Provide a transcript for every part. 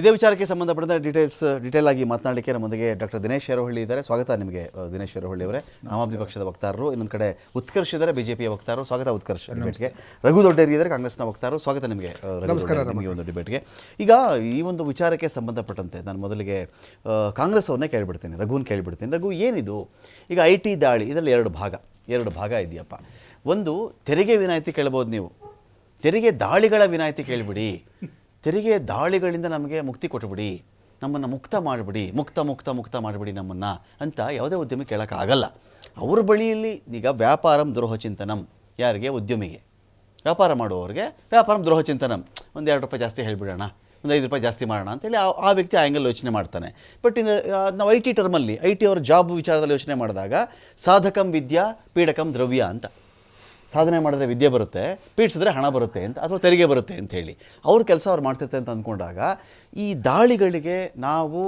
ಇದೇ ವಿಚಾರಕ್ಕೆ ಸಂಬಂಧಪಟ್ಟಂತೆ ಡೀಟೇಲ್ಸ್ ಡೀಟೇಲ್ ಆಗಿ ಮಾತನಾಡಲಿಕ್ಕೆ ನಮ್ಮೊಂದಿಗೆ ಡಾಕ್ಟರ್ ದಿನೇಶ್ ಶೇರಹಳ್ಳಿ ಇದ್ದಾರೆ. ಸ್ವಾಗತ ನಿಮಗೆ ದಿನೇಶ್ ಶೇರಹಳ್ಳಿ ಅವರೇ. ಆಮ್ ಆದ್ಮಿ ಪಕ್ಷದ ವಕ್ತಾರರು ಇನ್ನೊಂದು ಕಡೆ ಉತ್ಕರ್ಷ ಇದ್ದಾರೆ ಬಿಜೆಪಿಯ ವಕ್ತಾರರು. ಸ್ವಾಗತ ಉತ್ಕರ್ಷ್ ಡಿಬೇಟ್ಗೆ ರಘು ದೊಡ್ಡೇರಿ ಇದ್ದಾರೆ ಕಾಂಗ್ರೆಸ್ನ ವಕ್ತಾರರು. ಸ್ವಾಗತ ನಿಮಗೆ ನಿಮಗೆ ಒಂದು ಡಿಬೇಟ್ಗೆ ಈಗ ಈ ಒಂದು ವಿಚಾರಕ್ಕೆ ಸಂಬಂಧಪಟ್ಟಂತೆ ನಾನು ಮೊದಲಿಗೆ ಕಾಂಗ್ರೆಸ್ ಅವ್ರನ್ನೇ ಕೇಳಿಬಿಡ್ತೀನಿ ರಘುನ್ ಕೇಳಿಬಿಡ್ತೀನಿ. ರಘು ಏನಿದು? ಈಗ ಐ ಟಿ ದಾಳಿ ಇದರಲ್ಲಿ ಎರಡು ಭಾಗ ಎರಡು ಭಾಗ ಇದೆಯಪ್ಪ. ಒಂದು ತೆರಿಗೆ ವಿನಾಯಿತಿ ಕೇಳ್ಬೋದು ನೀವು. ತೆರಿಗೆ ದಾಳಿಗಳ ವಿನಾಯಿತಿ ಕೇಳಿಬಿಡಿ. ತೆರಿಗೆ ದಾಳಿಗಳಿಂದ ನಮಗೆ ಮುಕ್ತಿ ಕೊಟ್ಟುಬಿಡಿ ನಮ್ಮನ್ನು ಮುಕ್ತ ಮಾಡಿಬಿಡಿ, ಮುಕ್ತ ಮುಕ್ತ ಮುಕ್ತ ಮಾಡಿಬಿಡಿ ನಮ್ಮನ್ನು ಅಂತ ಯಾವುದೇ ಉದ್ಯಮಿ ಕೇಳೋಕ್ಕಾಗಲ್ಲ. ಅವ್ರ ಬಳಿಯಲ್ಲಿ ಈಗ ವ್ಯಾಪಾರಂ ದ್ರೋಹ ಚಿಂತನಂ. ಯಾರಿಗೆ? ಉದ್ಯಮಿಗೆ. ವ್ಯಾಪಾರ ಮಾಡುವವರಿಗೆ ವ್ಯಾಪಾರಂ ದ್ರೋಹ ಚಿಂತನಂ. ಒಂದು ಎರಡು ರೂಪಾಯಿ ಜಾಸ್ತಿ ಹೇಳಿಬಿಡೋಣ, ಒಂದು ಐದು ರೂಪಾಯಿ ಜಾಸ್ತಿ ಮಾಡೋಣ ಅಂತೇಳಿ ಆ ಆ ವ್ಯಕ್ತಿ ಆ ಆ್ಯಂಗಲ್ ಯೋಚನೆ ಮಾಡ್ತಾನೆ. ಬಟ್ ಇನ್ನು ನಾವು ಐ ಟಿ ಟರ್ಮಲ್ಲಿ ಐ ಟಿ ಅವರ ಜಾಬ್ ವಿಚಾರದಲ್ಲಿ ಯೋಚನೆ ಮಾಡಿದಾಗ, ಸಾಧಕಂ ವಿದ್ಯಾ, ಪೀಡಕಂ ದ್ರವ್ಯ ಅಂತ. ಸಾಧನೆ ಮಾಡಿದ್ರೆ ವಿದ್ಯೆ ಬರುತ್ತೆ, ಪೀಡಿಸಿದ್ರೆ ಹಣ ಬರುತ್ತೆ ಅಂತ ಅಥವಾ ತೆರಿಗೆ ಬರುತ್ತೆ ಅಂತ ಹೇಳಿ. ಅವ್ರ ಕೆಲಸ ಅವ್ರು ಮಾಡ್ತಿರ್ತೆ ಅಂತ ಅಂದ್ಕೊಂಡಾಗ ಈ ದಾಳಿಗಳಿಗೆ ನಾವು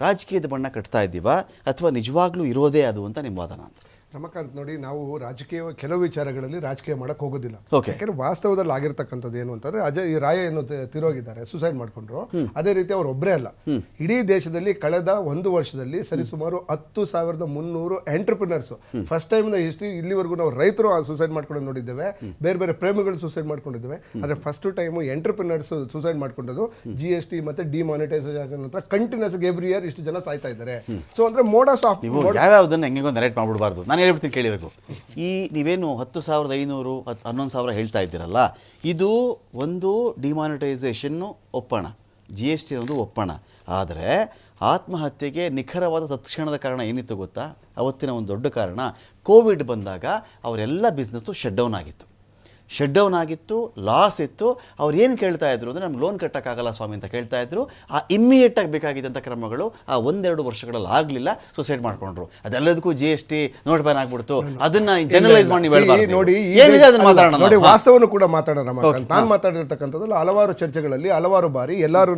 ರಾಜಕೀಯದ ಬಣ್ಣ ಕಟ್ತಾ ಇದ್ದೀವ ಅಥವಾ ನಿಜವಾಗ್ಲೂ ಇರೋದೇ ಅದು ಅಂತ ನಿಮ್ಮ ವಾದನ ಅಂತ? ರಮಕಾಂತ್ ನೋಡಿ ನಾವು ರಾಜಕೀಯ ಕೆಲವು ವಿಚಾರಗಳಲ್ಲಿ ರಾಜಕೀಯ ಮಾಡಕ್ಕೆ ಹೋಗೋದಿಲ್ಲ. ಯಾಕಂದ್ರೆ ವಾಸ್ತವದಲ್ಲಿ ಆಗಿರ್ತಕ್ಕಂಥದ್ದು ಏನು ಅಂತಂದ್ರೆ ಅಜಯ್ ಈ ರಾಯ ಏನು ತಿರೋಗಿದ್ದಾರೆ ಸುಸೈಡ್ ಮಾಡ್ಕೊಂಡ್ರು. ಅದೇ ರೀತಿ ಅವ್ರು ಒಬ್ಬರೇ ಅಲ್ಲ. ಇಡೀ ದೇಶದಲ್ಲಿ ಕಳೆದ ಒಂದು ವರ್ಷದಲ್ಲಿ ಸರಿಸುಮಾರು ಹತ್ತು ಸಾವಿರದ ಮುನ್ನೂರು ಎಂಟರ್ಪ್ರಿನರ್ಸ್ ಫಸ್ಟ್ ಟೈಮ್ ಹಿಸ್ಟ್ರಿ ಇಲ್ಲಿವರೆಗೂ ನಾವು ರೈತರು ಸುಸೈಡ್ ಮಾಡ್ಕೊಂಡು ನೋಡಿದ್ದೇವೆ. ಬೇರೆ ಬೇರೆ ಪ್ರೇಮಿಗಳು ಸುಸೈಡ್ ಮಾಡ್ಕೊಂಡಿದ್ದೇವೆ. ಆದ್ರೆ ಫಸ್ಟ್ ಟೈಮ್ ಎಂಟರ್ಪ್ರಿನರ್ಸ್ ಸುಸೈಡ್ ಮಾಡ್ಕೊಂಡದ್ದು ಜಿ ಎಸ್ ಟಿ ಮತ್ತೆ ಡಿಮಾನಿಟೈಸೇಷನ್ ನಂತರ ಕಂಟಿನ್ಯೂಸ್ ಎವ್ರಿ ಇಯರ್ ಇಷ್ಟು ಜನ ಸಾಯ್ತಾ ಇದ್ದಾರೆ. ಸೊ ಅಂದ್ರೆ ಮೋಡ ಸಾಫ್ಟ್ ನೀವು ಹೆಂಗೆ ನರೇಟ್ ಮಾಡ್ಬಿಡ್ಬಾರ್ದು. ನಾನು ಹೇಳ್ಬಿಡ್ತೀನಿ ಕೇಳಿಬೇಕು ಈ ನೀವೇನು ಹತ್ತು ಸಾವಿರದ ಐನೂರು ಹತ್ತು ಹನ್ನೊಂದು ಸಾವಿರ ಹೇಳ್ತಾ ಇದ್ದೀರಲ್ಲ, ಇದು ಒಂದು ಡಿಮಾನಿಟೈಸೇಷನ್ನು ಒಪ್ಪಣ. ಜಿ ಎಸ್ ಟಿ ಅನ್ನೋದು ಒಪ್ಪಣ. ಆದರೆ ಆತ್ಮಹತ್ಯೆಗೆ ನಿಖರವಾದ ತತ್ಕ್ಷಣದ ಕಾರಣ ಏನಿತ್ತು ಗೊತ್ತಾ? ಅವತ್ತಿನ ಒಂದು ದೊಡ್ಡ ಕಾರಣ, ಕೋವಿಡ್ ಬಂದಾಗ ಅವರೆಲ್ಲ ಬಿಸ್ನೆಸ್ಸು ಶಟ್ ಡೌನ್ ಆಗಿತ್ತು. ಶಟ್ ಡೌನ್ ಆಗಿತ್ತು ಲಾಸ್ ಇತ್ತು. ಅವ್ರು ಏನು ಕೇಳ್ತಾ ಇದ್ರು ಅಂದರೆ ನಮ್ಗೆ ಲೋನ್ ಕಟ್ಟೋಕ್ಕಾಗಲ್ಲ ಸ್ವಾಮಿ ಅಂತ ಕೇಳ್ತಾ ಇದ್ರು. ಆ ಇಮ್ಮಿಡಿಯೇಟಾಗಿ ಬೇಕಾಗಿದ್ದಂಥ ಕ್ರಮಗಳು ಆ ಒಂದೆರಡು ವರ್ಷಗಳಲ್ಲಿ ಆಗಲಿಲ್ಲ ಸುಸೈಡ್ ಮಾಡ್ಕೊಂಡ್ರು. ಅದೆಲ್ಲದಕ್ಕೂ G S T note ban ಆಗ್ಬಿಡ್ತು. ಅದನ್ನ ಜನರಲೈಸ್ ಮಾಡಿ ನೋಡಿ ಏನಿದೆ ಅದನ್ನ ಮಾತಾಡೋಣ ನೋಡಿ ವಾಸ್ತವನ್ನು ವಾಸ್ತವನು ಕೂಡ ಮಾತಾಡೋಣ ನಾನು ಮಾತಾಡಿರ್ತಕ್ಕಂಥದ್ದು ಹಲವಾರು ಚರ್ಚೆಗಳಲ್ಲಿ ಹಲವಾರು ಬಾರಿ ಎಲ್ಲರೂ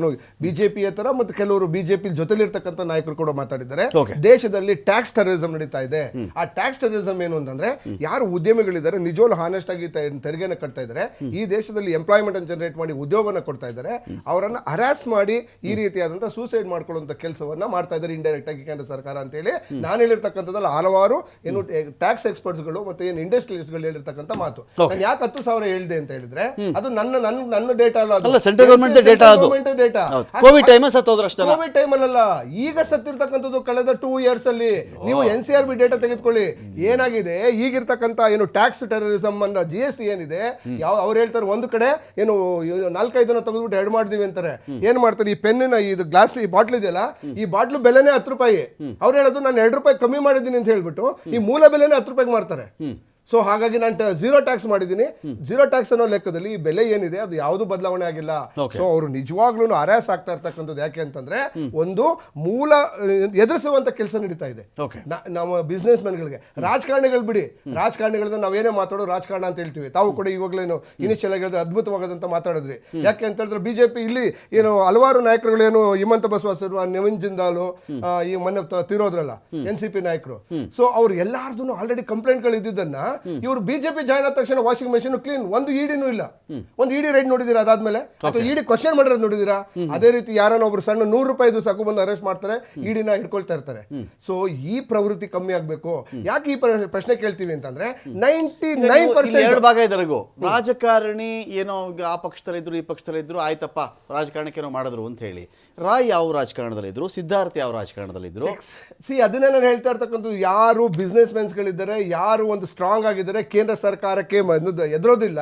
ಬಿಜೆಪಿ ತರ ಮತ್ತು ಕೆಲವರು ಬಿಜೆಪಿ ಜೊತೆಲಿರ್ತಕ್ಕಂಥ ನಾಯಕರು ಕೂಡ ಮಾತಾಡಿದ್ದಾರೆ. ದೇಶದಲ್ಲಿ ಟ್ಯಾಕ್ಸ್ ಟೆರರಿಸಂ ನಡೀತಾ ಇದೆ. ಆ ಟ್ಯಾಕ್ಸ್ ಟೆರರಿಸಂ ಏನು ಅಂತಂದ್ರೆ ಯಾರು ಉದ್ಯಮಿಗಳಿದ್ದಾರೆ ನಿಜವಾಗ್ಲೂ ಹಾನೆಸ್ಟ್ ಆಗಿ ತೆರಿಗೆನ ಕಟ್ತಾ ಇದ್ದಾರೆ. ಈ ದೇಶದಲ್ಲಿ ಎಂಪ್ಲಾಯ್ಮೆಂಟ್ ಅನ್ನು ಜನರೇಟ್ ಮಾಡಿ ಉದ್ಯೋಗವನ್ನು ಕೊಡ್ತಾ ಇದ್ದಾರೆ. ಅವರನ್ನು ಹರಾಸ್ ಮಾಡಿ ಈ ರೀತಿಯಾದಂತಹ ಸೂಸೈಡ್ ಮಾಡ್ಕೊಳ್ಳುವಂತ ಕೆಲಸವನ್ನ ಮಾಡ್ತಾ ಇದ್ದಾರೆ ಇಂಡೈರೆಕ್ಟ್ ಆಗಿ ಕೇಂದ್ರ ಸರ್ಕಾರ ಅಂತ ಹೇಳಿ ನಾನು ಹೇಳಿರ್ತಕ್ಕಂಥದ್ದಲ್ಲಿ ಹಲವಾರು ಏನು ಟ್ಯಾಕ್ಸ್ ಎಕ್ಸ್ಪರ್ಟ್ಸ್ಗಳು ಮತ್ತೆ ಏನು ಇಂಡಸ್ಟ್ರಿಯಲಿಸ್ಟ್ಗಳು ಹೇಳಿರ್ತಕ್ಕಂಥ ಮಾತು. ನಾನು ಯಾಕೆ ಹತ್ತು ಸಾವಿರ ಹೇಳಿದೆ ಅಂತ ಹೇಳಿದ್ರೆ ಅದು ನನ್ನ ನನ್ನ ನನ್ನ ಡೇಟಾ ಅಲ್ಲ ಸೆಂಟ್ರಲ್ ಅಲ್ಲ, ಡೇಟಾ ಅದು. ಡೇಟಾ ಕೋವಿಡ್ ಟೈಮ್ ಸತ್ತೋದ್ರಷ್ಟೇ ಕೋವಿಡ್ ಟೈಮ್ ಅಲ್ಲ. ಈಗ ಸತ್ತಿರ್ತಕ್ಕಂಥದ್ದು ಕಳೆದ ಟೂ ಇಯರ್ಸ್ ಅಲ್ಲಿ. ನೀವು N C R B data ತೆಗೆದುಕೊಳ್ಳಿ. ಏನಾಗಿದೆ? ಈಗಿರ್ತಕ್ಕಂಥ ಏನು ಟ್ಯಾಕ್ಸ್ ಟೆರರಿಸಮ್ ಅನ್ನ ಜಿ ಎಸ್ ಟಿ ಏನಿದೆ? ಯಾವ ಅವ್ರು ಹೇಳ್ತಾರೆ ಒಂದು ಕಡೆ ಏನು ನಾಲ್ಕೈದು ನಾಲ್ಕೈದನ್ನ ತೆಗೆದ್ಬಿಟ್ಟು ಎರಡು ಮಾಡಿದೀವಿ ಅಂತಾರೆ. ಏನ್ ಮಾಡ್ತಾರೆ, ಈ ಪೆನ್ನಿನ ಇದು ಗ್ಲಾಸ್ ಈ ಬಾಟ್ಲ್ ಇದೆಯಲ್ಲ, ಈ ಬಾಟ್ಲು ಬೆಲೆನೇ ಹತ್ತು ರೂಪಾಯಿ. ಅವ್ರು ಹೇಳೋದು, ನಾನು ಎರಡು ರೂಪಾಯಿ ಕಮ್ಮಿ ಮಾಡಿದ್ದೀನಿ ಅಂತ ಹೇಳ್ಬಿಟ್ಟು, ಈ ಮೂಲ ಬೆಲೆನೇ ಹತ್ತು ರೂಪಾಯಿಗೆ ಮಾರ್ತಾರೆ. ಸೊ ಹಾಗಾಗಿ ನಾನು ಝೀರೋ ಟ್ಯಾಕ್ಸ್ ಮಾಡಿದ್ದೀನಿ ಜೀರೋ ಟ್ಯಾಕ್ಸ್ ಅನ್ನೋ ಲೆಕ್ಕದಲ್ಲಿ ಈ ಬೆಲೆ ಏನಿದೆ ಅದು ಯಾವುದು ಬದಲಾವಣೆ ಆಗಿಲ್ಲ. ಸೊ ಅವರು ನಿಜವಾಗ್ಲೂ ಅರ್ಯಾಸ್ ಆಗ್ತಾ ಇರ್ತಕ್ಕಂಥದ್ದು ಯಾಕೆ ಅಂತಂದ್ರೆ ಒಂದು ಮೂಲ ಎದುರಿಸುವಂತ ಕೆಲಸ ನಡೀತಾ ಇದೆ. ನಮ್ಮ ಬಿಸ್ನೆಸ್ ಮ್ಯಾನ್ಗಳಿಗೆ ರಾಜಕಾರಣಿಗಳು ಬಿಡಿ. ರಾಜಕಾರಣಿಗಳನ್ನ ನಾವೇನೇ ಮಾತಾಡೋ ರಾಜಕಾರಣ ಅಂತ ಹೇಳ್ತೀವಿ. ತಾವು ಕೂಡ ಇವಾಗಲೇನು ಇನಿಷಿಯಲ್ ಆಗಿ ಅದು ಅದ್ಭುತವಾಗದಂತ ಮಾತಾಡಿದ್ರಿ. ಯಾಕೆ ಅಂತ ಹೇಳಿದ್ರೆ ಬಿಜೆಪಿ ಇಲ್ಲಿ ಏನು ಹಲವಾರು ನಾಯಕರುಗಳು ಏನು ಹಿಮಂತ ಬಸವ ನವೀನ್ ಜಿಂದಾಲು ಈ ಮೊನ್ನೆ ತಿರೋದ್ರಲ್ಲ ಎನ್ ಸಿ ಪಿ ನಾಯಕರು. ಸೊ ಅವ್ರು ಎಲ್ಲಾರ್ದು ಆಲ್ರೆಡಿ ಕಂಪ್ಲೇಂಟ್ಗಳು ಇದ್ದಿದ್ದನ್ನ ಇವರು ಬಿಜೆಪಿ ಜಾಯ್ನ್ ಆದ ತಕ್ಷಣ ವಾಷಿಂಗ್ ಮೆಷಿನ್ ಕ್ಲೀನ್ ಒಂದು ಇಡಿನೂ ಇಲ್ಲ. ಒಂದು ಇಡಿ ರೈಡ್ ನೋಡಿದೀರಾ ಅದಾದ್ಮೇಲೆ? ಅಥವಾ ಇಡಿ ಕ್ವಶನ್ ಮಾಡಿರೋದು ನೋಡಿದೀರಾ? ಅದೇ ರೀತಿ ಯಾರನ್ನ ಒಬ್ರು ಸಣ್ಣ ನೂರು ರೂಪಾಯಿದು ಸಾಕು ಬಂದು ಅರೆಸ್ಟ್ ಮಾಡ್ತಾರೆ ಇಡಿನ ಹಿಡ್ಕೊಳ್ತಾ ಇರ್ತಾರೆ. ಸೊ ಈ ಪ್ರವೃತ್ತಿ ಕಮ್ಮಿ ಆಗ್ಬೇಕು. ಯಾಕೆ ಈ ಪ್ರಶ್ನೆ ಕೇಳ್ತೀವಿ ಅಂತಂದ್ರೆ ನೈಂಟಿ ನೈನ್ ಪರ್ಸೆಂಟ್ ಭಾಗ ಇದ್ರಿಗೂ. ರಾಜಕಾರಣಿ ಏನೋ ಆ ಪಕ್ಷದಲ್ಲಿದ್ರು ಈ ಪಕ್ಷದಲ್ಲಿದ್ರು ಆಯ್ತಪ್ಪ ರಾಜಕಾರಣಕ್ಕೆ ಏನೋ ಮಾಡಿದ್ರು ಅಂತ ಹೇಳಿ. ರಾಯ್ ಯಾವ ರಾಜಕಾರಣದಲ್ಲಿದ್ರು ಸಿದ್ಧಾರ್ಥ ಯಾವ ರಾಜಕಾರಣದಲ್ಲಿದ್ರು ಸಿ ಅದನ್ನ ನಾನು ಹೇಳ್ತಾ ಇರ್ತಕ್ಕಂಥ ಯಾರು ಬಿಸ್ನೆಸ್ ಗಳಿದ್ದಾರೆ ಯಾರು ಒಂದು ಸ್ಟ್ರಾಂಗ್ ಆಗಿದ್ದಾರೆ ಕೇಂದ್ರ ಸರ್ಕಾರಕ್ಕೆ ಎದುರೋದಿಲ್ಲ.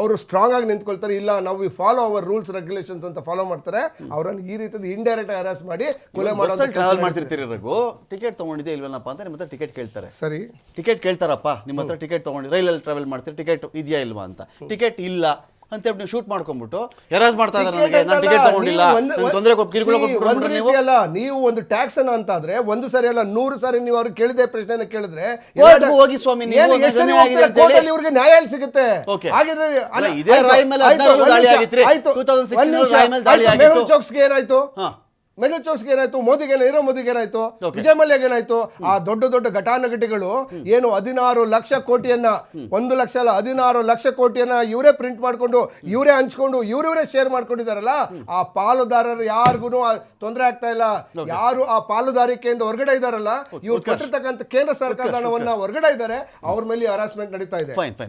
ಅವರು ಸ್ಟ್ರಾಂಗ್ ಆಗಿ ನಿಂತ್ಕೊಳ್ತಾರೆ. ಇಲ್ಲ ನಾವು ಫಾಲೋ ಅವರ್ ರೂಲ್ಸ್ ರೆಗ್ಯುಲೇಷನ್ಸ್ ಅಂತ ಫಾಲೋ ಮಾಡ್ತಾರೆ. ಅವರನ್ನು ಈ ರೀತಿ ಇಂಡೈರೆಕ್ಟ್ ಹರಾಸ್ ಮಾಡಿ ಕೊಲೆ ಮಾಡೋ ಟ್ರಾವೆಲ್ ಮಾಡ್ತಿರ್ತೀರಿ ರಘು. ಟಿಕೆಟ್ ತಗೊಂಡಿದ್ದೆ ಇಲ್ವೇನಪ್ಪ ಅಂತ ನಿಮ್ಮ ಹತ್ರ ಟಿಕೆಟ್ ಕೇಳ್ತಾರೆ. ಸರಿ. ಟಿಕೆಟ್ ಕೇಳ್ತಾರಪ್ಪ. ನಿಮ್ಮ ಹತ್ರ ಟಿಕೆಟ್ ತಗೊಂಡು ರೈಲಲ್ಲಿ ಟ್ರಾವೆಲ್ ಮಾಡ್ತೀರಿ? ಟಿಕೆಟ್ ಇದೆಯಾ ಇಲ್ವಾ ಅಂತ. ಟಿಕೆಟ್ ಇಲ್ಲ. ಅಂತ ಹೇಳಿ ನೀವು ಶೂಟ್ ಮಾಡ್ಕೊಂಡ್ಬಿಟ್ಟು ಹೆರಾಸ್ ಮಾಡ್ತಾ ಇದ್ದಾರೆ ನನಗೆ ನಾನು ಟಿಕೆಟ್ ತಗೊಂಡಿಲ್ಲ ನಂಗೆ ತೊಂದರೆ ಕೊಟ್ಟು ಕಿರುಕುಳ ಕೊಟ್ಬಿಟ್ರೆ ನೀವು ಅಲ್ಲ ನೀವು ಒಂದು ಟ್ಯಾಕ್ಸ್ ಅನ್ನ ಅಂತಾದ್ರೆ ಒಂದು ಸಾರಿ ಅಲ್ಲ ನೂರು ಸಾರಿ ನೀವು ಅವ್ರಿಗೆ ಕೇಳಿದೆ ಪ್ರಶ್ನೆನ ಕೇಳಿದ್ರೆ ಹೋಗಿ ಸ್ವಾಮಿ ನೀವು, ಅಂತ. ಕೋರ್ಟಲ್ಲಿ ಇವ್ರಿಗೆ ನ್ಯಾಯ ಎಲ್ಲಿ ಸಿಗುತ್ತೆ ಹಾಗಿದ್ರೆ ಅಲ್ಲ, ಇದೇ ರಾಯ್ ಮೇಲೆ ಹದಿನಾರಲ್ಲೂ ದಾಳಿ ಆಗಿತ್ರಿ. 2016 ರಲ್ಲಿ ರಾಯ್ ಮೇಲೆ ದಾಳಿ ಆಗಿತ್ತು. ಚೌಕ್ಸ್ಗೆ ಏನಾಯ್ತು ಹಾ ಮೆಜಲ್ ಚೌಕ್ಸ್ಗೆ ಏನಾಯ್ತು ಮೋದಿಗೆ ನೀರವ್ ಮೋದಿಗೆ ಏನಾಯ್ತು ವಿಜಯ್ ಮಲ್ಯಗೆ ಏನಾಯ್ತು ಆ ದೊಡ್ಡ ದೊಡ್ಡ ಘಟಾನುಘಟಿಗಳು ಏನು ಹದಿನಾರು ಲಕ್ಷ ಕೋಟಿಯನ್ನ ಒಂದು ಲಕ್ಷ ಅಲ್ಲ ಹದಿನಾರು ಲಕ್ಷ ಕೋಟಿಯನ್ನ ಇವರೇ ಪ್ರಿಂಟ್ ಮಾಡ್ಕೊಂಡು ಇವರೇ ಹಂಚ್ಕೊಂಡು ಇವ್ರಿವರೇ ಶೇರ್ ಮಾಡ್ಕೊಂಡಿದಾರಲ್ಲ ಆ ಪಾಲುದಾರರು ಯಾರಿಗೂ ತೊಂದರೆ ಆಗ್ತಾ ಇಲ್ಲ. ಯಾರು ಆ ಪಾಲುದಾರಿಕೆಯಿಂದ ಹೊರಗಡೆ ಇದಾರಲ್ಲ ಇವ್ರು ಕೊಟ್ಟಿರ್ತಕ್ಕಂಥ ಕೇಂದ್ರ ಸರ್ಕಾರದ ಹಣವನ್ನ ಹೊರಗಡೆ ಇದ್ದಾರೆ ಅವ್ರ ಮೇಲೆ ಹರಾಸ್ಮೆಂಟ್ ನಡೀತಾ ಇದೆ.